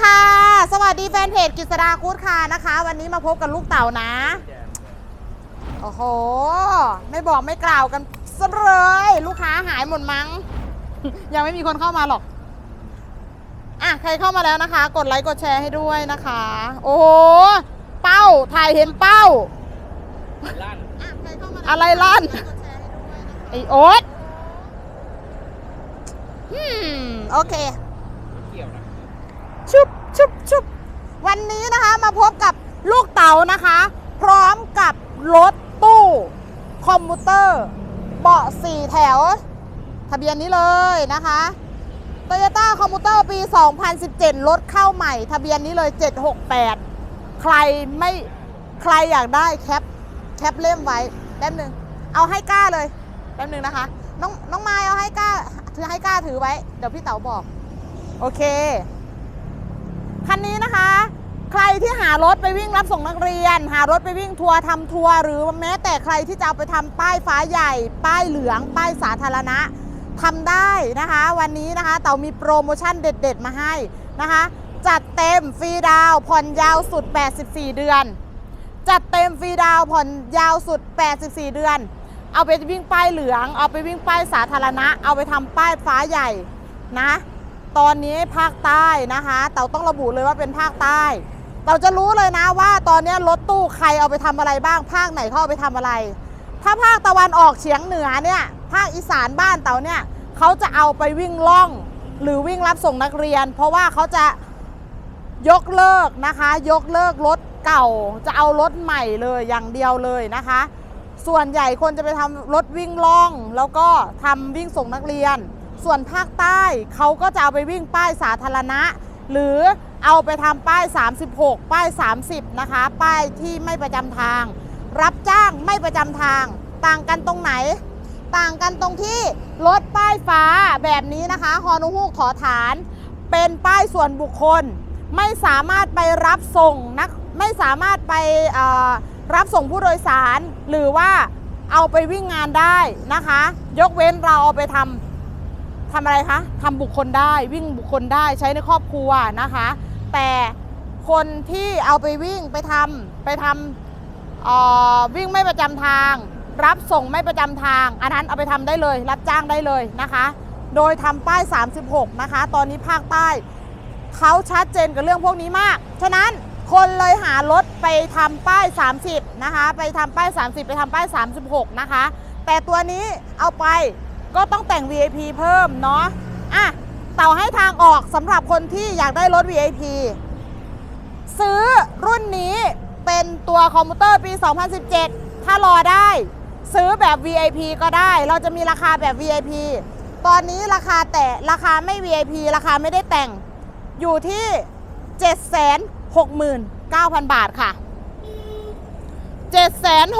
ค่ะ สวัสดีแฟนเพจกิษดาคูดค่ะนะคะ วันนี้มาพบกับลูกเต่านะ โอ้โห ไม่บอกไม่กล่าวกันซะเลย ลูกค้าหายหมดมั้ง ยังไม่มีคนเข้ามาหรอก อะ ใครเข้ามาแล้วนะคะ กดไลค์กดแชร์ให้ด้วยนะคะ โอ้โห เป้า ถ่ายเห็นเป้าลั่นอะใครเข้ามาแล้วอะไรลั่น ไอโอ๊ตอืมโอเคเกี่ยวนะ ชุบชุบชุบวันนี้นะคะมาพบกับลูกเต๋านะคะ พร้อมกับรถตู้คอมพิวเตอร์ เบาะสี่แถว ทะเบียนนี้เลยนะคะ Toyota คอมพิวเตอร์ปี 2017 รถเข้าใหม่ ทะเบียนนี้เลย 768 ใครไม่ใครอยากได้แคปแคปเล่มไว้แป๊บหนึ่งเอาให้กล้าเลยแป๊บหนึ่งนะคะน้องน้องไม้เอาให้กล้าถือให้กล้าถือไว้ เดี๋ยวพี่เต๋าบอก โอเค คันนี้นะคะ ใครที่หารถไปวิ่งรับส่งนักเรียน หารถไปวิ่งทัวร์ทำทัวร์หรือแม้แต่ใครที่จะเอาไปทำป้ายฟ้าใหญ่ ป้ายเหลือง ป้ายสาธารณะทำได้นะคะ วันนี้นะคะเต่ามีโปรโมชั่นเด็ด ๆ มาให้นะคะ จัดเต็มฟรีดาวผ่อนยาวสุด 84 เดือน จัดเต็มฟรีดาวผ่อนยาวสุด 84 เดือน เอาไปวิ่งป้ายเหลือง เอาไปวิ่งป้ายสาธารณะ เอาไปทำป้ายฟ้าใหญ่นะ ตอนนี้ภาคใต้นะคะเต่าต้องระบุเลยว่าเป็นภาคใต้เราจะรู้เลยนะว่าตอนนี้รถตู้ใครเอาไปทำอะไรบ้าง ภาคไหนเขาเอาไปทำอะไร ถ้าภาคตะวันออกเฉียงเหนือเนี่ยภาคอีสานบ้านเต่าเนี่ยเขาจะเอาไปวิ่งล่อง หรือวิ่งรับส่งนักเรียน เพราะว่าเขาจะยกเลิกนะคะ ยกเลิกรถเก่าจะเอารถใหม่เลยอย่างเดียวเลยนะคะ ส่วนใหญ่คนจะไปทำรถวิ่งล่อง แล้วก็ทำวิ่งส่งนักเรียน ส่วนภาคใต้เขาก็จะเอาไปวิ่งป้ายสาธารณะ หรือเอาไปทำป้าย 36 ป้าย 30 นะคะ ป้ายที่ไม่ประจำทาง รับจ้างไม่ประจำทาง ต่างกันตรงไหน ต่างกันตรงที่รถป้ายฟ้าแบบนี้นะคะฮอนุฮูกขอฐาน เป็นป้ายส่วนบุคคล ไม่สามารถไปรับส่งนักไม่สามารถไปรับส่งผู้โดยสาร หรือว่าเอาไปวิ่งงานได้นะคะ ยกเว้นเราเอาไปทำ ทำอะไรคะทำบุคคลได้วิ่งบุคคลได้ใช้ในครอบครัวนะคะ แต่คนที่เอาไปวิ่งไปทำไปทำวิ่งไม่ประจำทาง รับส่งไม่ประจำทาง อันนั้นเอาไปทำได้เลย รับจ้างได้เลยนะคะ โดยทำป้าย 36 นะคะ ตอนนี้ภาคใต้เขาชัดเจนกับเรื่องพวกนี้มาก ฉะนั้นคนเลยหารถไปทำป้าย 30 นะคะ ไปทำป้าย 30 ไปทำป้าย 36 นะคะ แต่ตัวนี้เอาไป ก็ต้องแต่ง VIP เพิ่มเนาะอะเต่าให้ทางออกสำหรับคนที่อยากได้รถ VIP ซื้อรุ่นนี้เป็นตัวคอมพิวเตอร์ปี 2017 ถ้ารอได้ ซื้อแบบ VIP ก็ได้ เราจะมีราคาแบบ VIP ตอนนี้ราคาแต่ราคาไม่ VIP ราคาไม่ได้แต่งอยู่ที่ 769,000 บาทค่ะ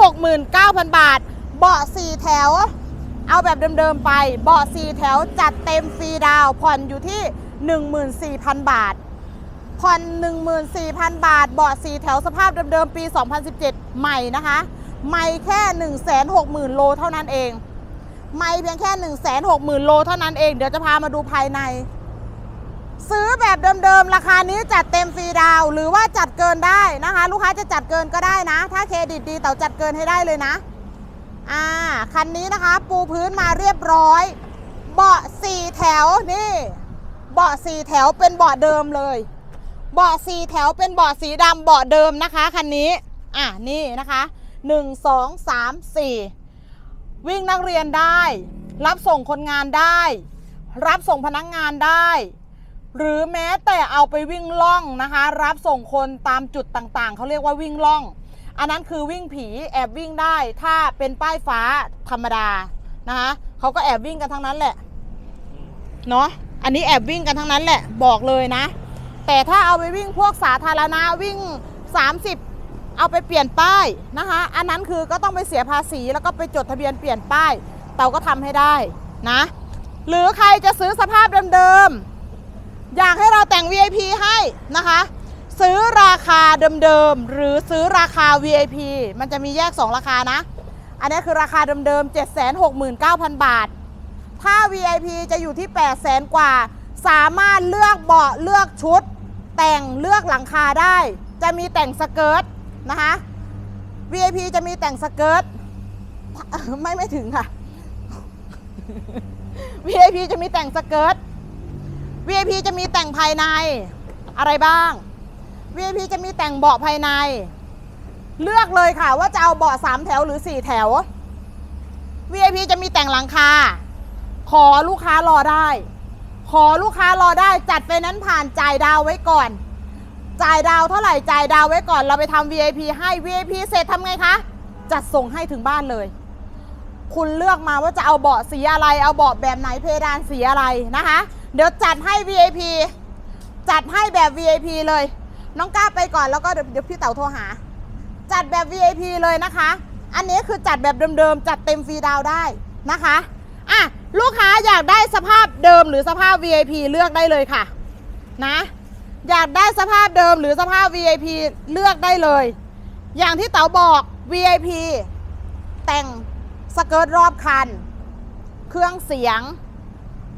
769,000 บาท เบาะ 4 แถว เอาแบบเดิมๆไปเบาะ4แถวจัดเต็มฟรีดาวผ่อนอยู่ที่ 14,000 บาท ผ่อน 14,000 บาท เบาะ4แถวสภาพเดิมๆปี 2017 ใหม่นะคะ ใหม่แค่ 160,000 โลเท่านั้นเองไม่เพียงแค่ 160,000 โลเท่านั้นเอง เดี๋ยวจะพามาดูภายใน ซื้อแบบเดิมๆ ราคานี้จัดเต็มฟรีดาว หรือว่าจัดเกินได้นะคะ ลูกค้าจะจัดเกินก็ได้นะ ถ้าเครดิตดีเต่าจัดเกินให้ได้เลยนะ อ่าคันนี้นะคะ ปูพื้นมาเรียบร้อย เบาะสี่แถวนี่ เบาะสี่แถวเป็นเบาะเดิมเลย เบาะสี่แถวเป็นเบาะสีดำเบาะเดิมนะคะคันนี้อะนี่นะคะหนึ่งสองสามสี่วิ่งนักเรียนได้ รับส่งคนงานได้ รับส่งพนักงานได้ หรือแม้แต่เอาไปวิ่งล่องนะคะ รับส่งคนตามจุดต่างๆเขาเรียกว่าวิ่งล่อง อันนั้นคือวิ่งผีแอบวิ่งได้ ถ้าเป็นป้ายฟ้าธรรมดานะคะเขาก็แอบวิ่งกันทั้งนั้นแหละเนาะอันนี้แอบวิ่งกันทั้งนั้นแหละบอกเลยนะ แต่ถ้าเอาไปวิ่งพวกสาธารณะวิ่ง 30 เอาไปเปลี่ยนป้ายนะคะอันนั้นคือก็ต้องไปเสียภาษีแล้วก็ไปจดทะเบียนเปลี่ยนป้ายเตาก็ทำให้ได้นะหรือใครจะซื้อสภาพเดิมๆอยากให้เราแต่ง VIP ให้นะคะ ซื้อราคาเดิมๆ หรือซื้อราคา VIP มันจะมีแยก 2 ราคานะ อันนี้คือราคาเดิมๆ 769,000 บาท ถ้า VIP จะอยู่ที่ 800,000 กว่า สามารถเลือกเบาะเลือกชุด แต่งเลือกหลังคาได้ จะมีแต่งสเกิร์ตนะคะ VIP จะมีแต่งสเกิร์ตไม่ไม่ถึงค่ะ VIP จะมีแต่งสเกิร์ต VIP จะมีแต่งภายในอะไรบ้าง VIP จะมีแต่งเบาะภายใน เลือกเลยค่ะว่าจะเอาเบาะสามแถวหรือสี่แถว VIP จะมีแต่งหลังคา ขอลูกค้ารอได้ ขอลูกค้ารอได้จัดไฟแนนซ์ผ่านจ่ายดาวไว้ก่อน จ่ายดาวเท่าไหร่จ่ายดาวไว้ก่อนเราไปทำ VIP ให้ VIP เสร็จทำไงคะ จัดส่งให้ถึงบ้านเลย คุณเลือกมาว่าจะเอาเบาะสีอะไร เอาเบาะแบบไหนเพดานสีอะไรนะคะ เดี๋ยวจัดให้ VIP จัดให้แบบ VIP เลย น้องก้าไปก่อนแล้วก็เดี๋ยวพี่เต๋าโทรหา จัดแบบ VIP เลยนะคะ อันนี้คือจัดแบบเดิมๆ จัดเต็มฟรีดาวได้นะคะอะลูกค้าอยากได้สภาพเดิมหรือสภาพ VIP เลือกได้เลยค่ะนะอยากได้สภาพเดิมหรือสภาพ VIP เลือกได้เลย อย่างที่เต๋าบอก VIP แต่งสเกิร์ตรอบคัน เครื่องเสียง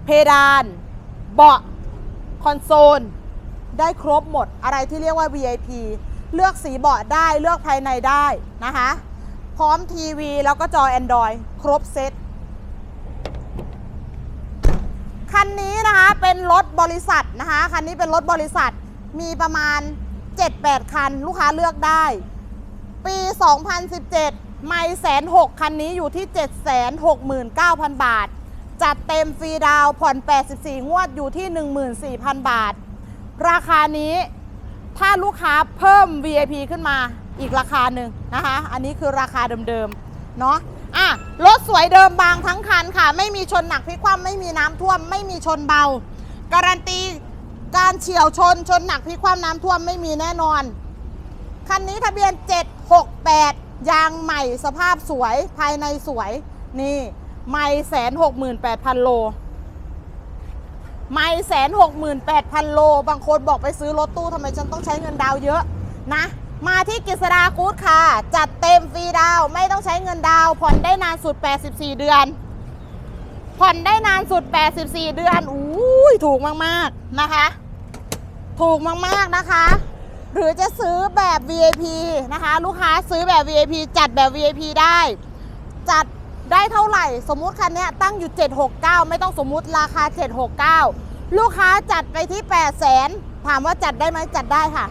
เพดาน เบาะ คอนโซล ได้ครบหมดอะไรที่เรียกว่า VIP เลือกสีเบาะได้เลือกภายในได้นะคะ พร้อมทีวีแล้วก็จอ Android ครบเซตคันนี้นะคะเป็นรถบริษัทนะคะคันนี้เป็นรถบริษัทมีประมาณ 7-8 คัน ลูกค้าเลือกได้ ปี 2017 ไม่แสนหกคันนี้อยู่ที่ 769,000 บาท จัดเต็มฟรีดาวผ่อน 84 งวดอยู่ที่ 14,000 บาท ราคานี้ถ้าลูกค้าเพิ่ม VIP ขึ้นมาอีกราคาหนึ่งนะคะ อันนี้คือราคาเดิมๆ เนาะอะรถสวยเดิมบางทั้งคันค่ะ ไม่มีชนหนักพลิกคว่ำไม่มีน้ำท่วม ไม่มีชนเบา การันตีการเฉียวชนชนหนักพลิกคว่ำน้ำท่วมไม่มีแน่นอน คันนี้ทะเบียน 768 ยางใหม่สภาพสวยภายในสวยนี่ ไม่แสนหกหมื่นแปดพันโล ไม่แสนหกหมื่นแปดพันโล บางคนบอกไปซื้อรถตู้ทำไมฉันต้องใช้เงินดาวเยอะนะ มาที่กฤษดากู๊ดค่ะ จัดเต็มฟรีดาวไม่ต้องใช้เงินดาวผ่อนได้นานสุด 84 เดือน ผ่อนได้นานสุด 84 เดือนอุ้ยถูกมากๆนะคะ ถูกมากๆนะคะ หรือจะซื้อแบบ VIP นะคะ ลูกค้าซื้อแบบ VIP จัดแบบ VIP ได้ จัด ได้เท่าไหร่ สมมุติคันนี้ตั้งอยู่ 769 ไม่ต้องสมมุติราคา 769 ลูกค้าจัดไปที่ 8 0 0 0 0 0ถามว่าจัดได้ไหมจัดได้ค่ะ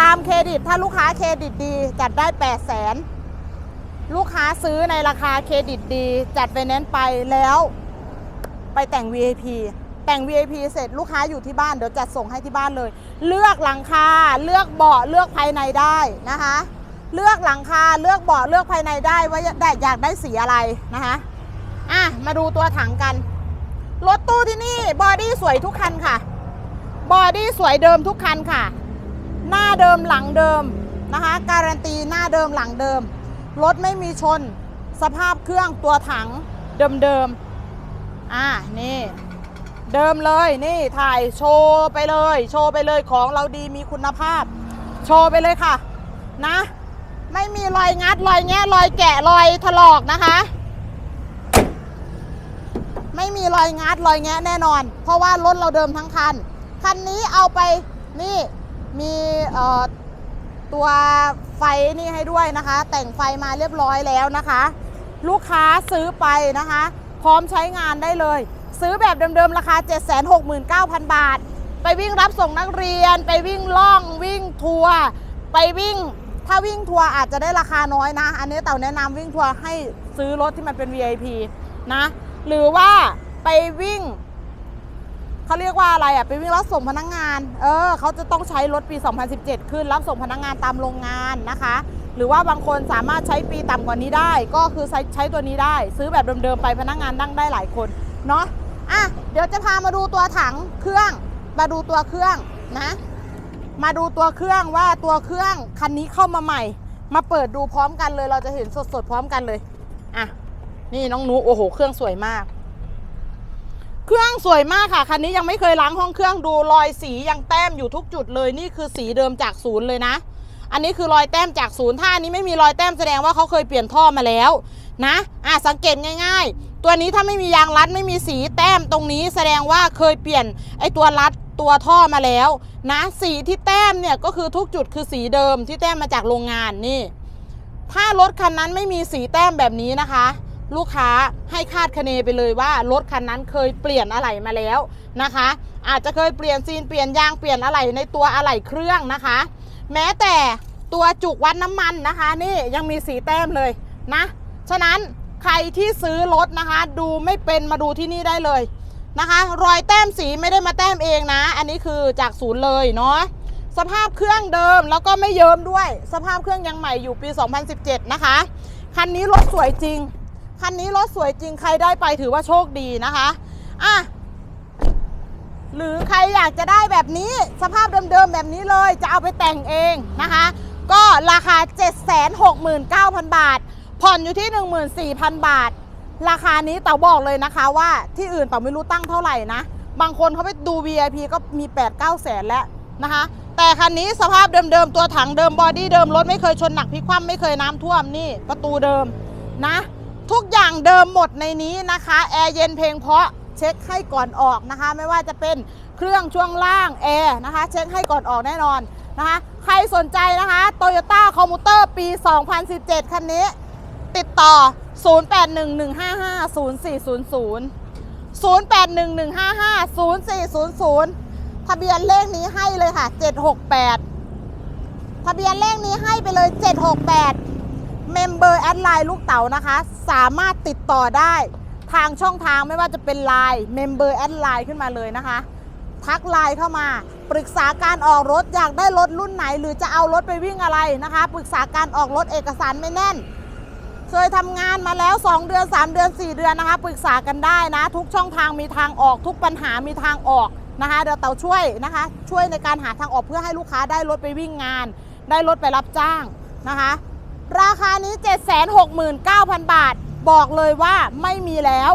ตามเครดิตถ้าลูกค้าเครดิตดี จัดได้ 8 0 0 0 0 0ลูกค้าซื้อในราคาเครดิตดี จัดไฟแนนซ์ไปแล้วไปแต่ง VIP แต่ง VIP เสร็จลูกค้าอยู่ที่บ้านเดี๋ยวจัดส่งให้ที่บ้านเลย เลือกหลังคาเลือกเบาะเลือกภายในได้นะคะ เลือกหลังคาเลือกเบาะเลือกภายในได้ว่าได้อยากได้สีอะไรนะคะอะมาดูตัวถังกัน รถตู้ที่นี่บอดี้สวยทุกคันค่ะ บอดี้สวยเดิมทุกคันค่ะ หน้าเดิมหลังเดิมนะคะ การันตีหน้าเดิมหลังเดิม รถไม่มีชน สภาพเครื่องตัวถังเดิมๆอะนี่เดิมเลยนี่ถ่ายโชว์ไปเลย โชว์ไปเลยของเราดีมีคุณภาพ โชว์ไปเลยค่ะ นะ ไม่มีรอยงัดรอยแงะรอยแกะรอยถลอกนะคะ ไม่มีรอยงัดรอยแงะแน่นอน เพราะว่ารถเราเดิมทั้งคัน คันนี้เอาไปนี่มีตัวไฟนี่ให้ด้วยนะคะ แต่งไฟมาเรียบร้อยแล้วนะคะ ลูกค้าซื้อไปนะคะ พร้อมใช้งานได้เลย ซื้อแบบเดิมๆราคา 769,000 บาท ไปวิ่งรับส่งนักเรียน ไปวิ่งล่องวิ่งทัวร์ไปวิ่ง ถ้าวิ่งทัวร์อาจจะได้ราคาน้อยนะ อันนี้เต่าแนะนำวิ่งทัวร์ให้ซื้อรถที่มันเป็น VIP นะ หรือว่าไปวิ่งเขาเรียกว่าอะไรอะไปวิ่งรับส่งพนักงาน เออเขาจะต้องใช้รถปี 2017 ขึ้นรับส่งพนักงานตามโรงงานนะคะ หรือว่าบางคนสามารถใช้ปีต่ำกว่านี้ได้ ก็คือใช้ใช้ตัวนี้ได้ ซื้อแบบเดิมๆไปพนักงานนั่งได้หลายคนเนาะอะเดี๋ยวจะพามาดูตัวถังเครื่อง มาดูตัวเครื่องนะ มาดูตัวเครื่องว่าตัวเครื่องคันนี้เข้ามาใหม่ มาเปิดดูพร้อมกันเลย เราจะเห็นสดๆพร้อมกันเลยอะนี่น้องนุโอ้โห เครื่องสวยมาก เครื่องสวยมากค่ะคันนี้ยังไม่เคยล้างห้องเครื่องดูรอยสียังแต้มอยู่ทุกจุดเลยนี่คือสีเดิมจากศูนย์เลยนะ อันนี้คือรอยแต้มจากศูนย์ถ้าอันนี้ไม่มีรอยแต้มแสดงว่าเขาเคยเปลี่ยนท่อมาแล้วนะอะสังเกตง่าย ๆ ตัวนี้ถ้าไม่มียางรัดไม่มีสีแต้มตรงนี้แสดงว่าเคยเปลี่ยนไอตัวรัด ตัวท่อมาแล้วนะสีที่แต้มเนี่ยก็คือทุกจุดคือสีเดิมที่แต้มมาจากโรงงานนี่ ถ้ารถคันนั้นไม่มีสีแต้มแบบนี้นะคะ ลูกค้าให้คาดคะเนไปเลยว่ารถคันนั้นเคยเปลี่ยนอะไหล่มาแล้วนะคะ อาจจะเคยเปลี่ยนซีนเปลี่ยนยางเปลี่ยนอะไหล่ในตัวอะไหล่เครื่องนะคะ แม้แต่ตัวจุกวัดน้ำมันนะคะ นี่ยังมีสีแต้มเลยนะ ฉะนั้นใครที่ซื้อรถนะคะ ดูไม่เป็นมาดูที่นี่ได้เลย นะคะ รอยแต้มสีไม่ได้มาแต้มเองนะ อันนี้คือจากศูนย์เลยเนาะสภาพเครื่องเดิมแล้วก็ไม่เยิ้มด้วย สภาพเครื่องยังใหม่อยู่ปี 2017 นะคะ คันนี้รถสวยจริง คันนี้รถสวยจริงใครได้ไปถือว่าโชคดีนะคะอะหรือใครอยากจะได้แบบนี้สภาพเดิมๆแบบนี้เลยจะเอาไปแต่งเองนะคะ ก็ราคา 769,000 บาท ผ่อนอยู่ที่ 14,000 บาท ราคานี้เต๋าบอกเลยนะคะว่าที่อื่นเต๋าไม่รู้ตั้งเท่าไหร่นะ บางคนเขาไปดู VIP ก็มี 8 9แสนแล้วนะคะ แต่คันนี้สภาพเดิมๆ ตัวถังเดิมบอดี้เดิมรถไม่เคยชนหนักพลิกคว่ำไม่เคยน้ำท่วมนี่ประตูเดิมนะ ทุกอย่างเดิมหมดในนี้นะคะแอร์เย็นเพลงเพราะเช็คให้ก่อนออกนะคะ ไม่ว่าจะเป็นเครื่องช่วงล่างแอร์นะคะ เช็คให้ก่อนออกแน่นอนนะคะ ใครสนใจนะคะ Toyota Commuter ปี 2017 คันนี้ ติดต่อ 0811550400 0811550400 ทะเบียนเลขนี้ให้เลยค่ะ 768 ทะเบียนเลขนี้ให้ไปเลย 768 เมมเบอร์แอดไลน์ลูกเต๋านะคะ สามารถติดต่อได้ทางช่องทางไม่ว่าจะเป็นไลน์เมมเบอร์แอดไลน์ขึ้นมาเลยนะคะ ทักไลน์เข้ามาปรึกษาการออกรถอยากได้รถรุ่นไหน หรือจะเอารถไปวิ่งอะไรนะคะ ปรึกษาการออกรถเอกสารไม่แน่น เคยทำงานมาแล้ว 2 เดือน 3 เดือน 4 เดือนนะคะ ปรึกษากันได้นะ ทุกช่องทางมีทางออก ทุกปัญหามีทางออกนะคะเดี๋ยวเต่าช่วยนะคะ ช่วยในการหาทางออกเพื่อให้ลูกค้าได้รถไปวิ่งงาน ได้รถไปรับจ้างนะคะ ราคานี้ 769,000 บาท บอกเลยว่าไม่มีแล้ว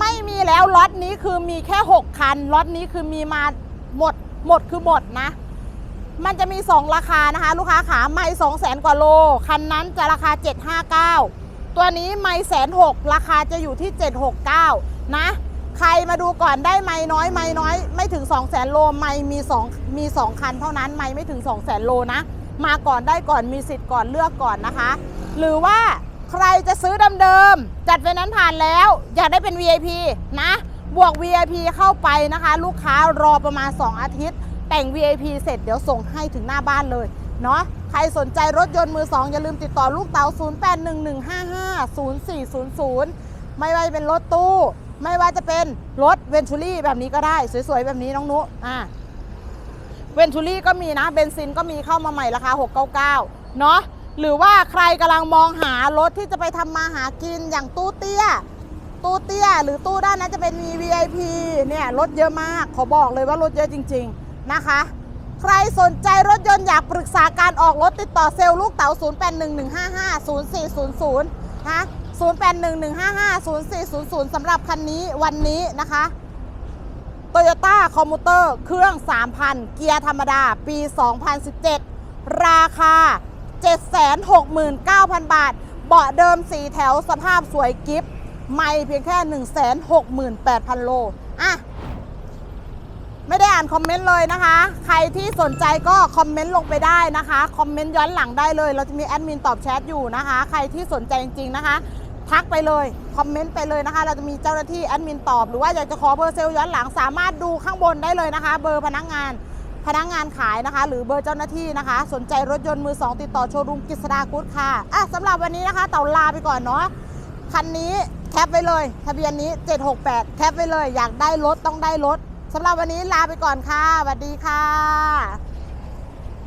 ไม่มีแล้วล็อตนี้คือมีแค่ 6 คันล็อตนี้คือมีมาหมดหมดคือหมดนะมันจะมี 2 ราคานะคะ ลูกค้าขาไม่2 0 0 0 0 0 กว่าโล คันนั้นจะราคา 759 ตัวนี้ไม่แสนหกราคาจะอยู่ที่ 769 นะ ใครมาดูก่อนได้ไม่น้อยไม่น้อย ไม่ถึง 2 0 0 0 0 0โลไม่มี2มี2คันเท่านั้นไม่ไม่ถึง 2 0 0 0 0 0โลนะ มาก่อนได้ก่อนมีสิทธิ์ก่อนเลือกก่อนนะคะ หรือว่าใครจะซื้อเดิมๆจัดไฟนนซ์ผ่านแล้ว อยากได้เป็น VIP นะบวก VIP เข้าไปนะคะ ลูกค้ารอประมาณ 2 อาทิตย์ แต่ง VIP เสร็จเดี๋ยวส่งให้ถึงหน้าบ้านเลย เนาะใครสนใจรถยนต์มือ2อย่าลืมติดต่อลูกเต๋า0811550400 ไม่ว่าจะเป็นรถตู้ ไม่ว่าจะเป็นรถเวนทูรี่แบบนี้ก็ได้ สวยๆ แบบนี้น้องนุอ่าเวนทูรี่ก็มีนะเบนซินก็มีเข้ามาใหม่ราคา 699 เนาะหรือว่าใครกำลังมองหารถที่จะไปทำมาหากินอย่างตู้เตี้ย ตู้เตี้ย หรือตู้ด้านนั้นจะเป็นมี VIP เนี่ยรถเยอะมาก ขอบอกเลยว่ารถเยอะจริง ๆ นะคะ ใครสนใจรถยนต์อยากปรึกษาการออกรถติดต่อเซลล์ลูกเต๋า 0811550400นะ0811550400สำหรับคันนี้วันนี้นะคะ Toyota Commuter เครื่อง 3,000 เกียร์ธรรมดา ปี 2017 ราคา 769,000 บาท เบาะเดิมสีแถวสภาพสวยกิฟต์ไม่เพียงแค่ 168,000 โล อะ ไม่ได้อ่านคอมเมนต์เลยนะคะ ใครที่สนใจก็คอมเมนต์ลงไปได้นะคะ คอมเมนต์ย้อนหลังได้เลย เราจะมีแอดมินตอบแชทอยู่นะคะ ใครที่สนใจจริงๆนะคะ ทักไปเลย คอมเมนต์ไปเลยนะคะ เราจะมีเจ้าหน้าที่แอดมินตอบ หรือว่าอยากจะขอเบอร์เซลล์ย้อนหลังสามารถดูข้างบนได้เลยนะคะ เบอร์พนักงาน พนักงานขายนะคะ หรือเบอร์เจ้าหน้าที่นะคะ สนใจรถยนต์มือสองติดต่อโชว์รูมกฤษดากุ๊ดค่ะอะสำหรับวันนี้นะคะเต่าลาไปก่อนเนาะ คันนี้แคปไว้เลย ทะเบียนนี้ 768 แคปไว้เลย อยากได้รถต้องได้รถ สำหรับวันนี้ลาไปก่อนค่ะสวัสดีค่ะ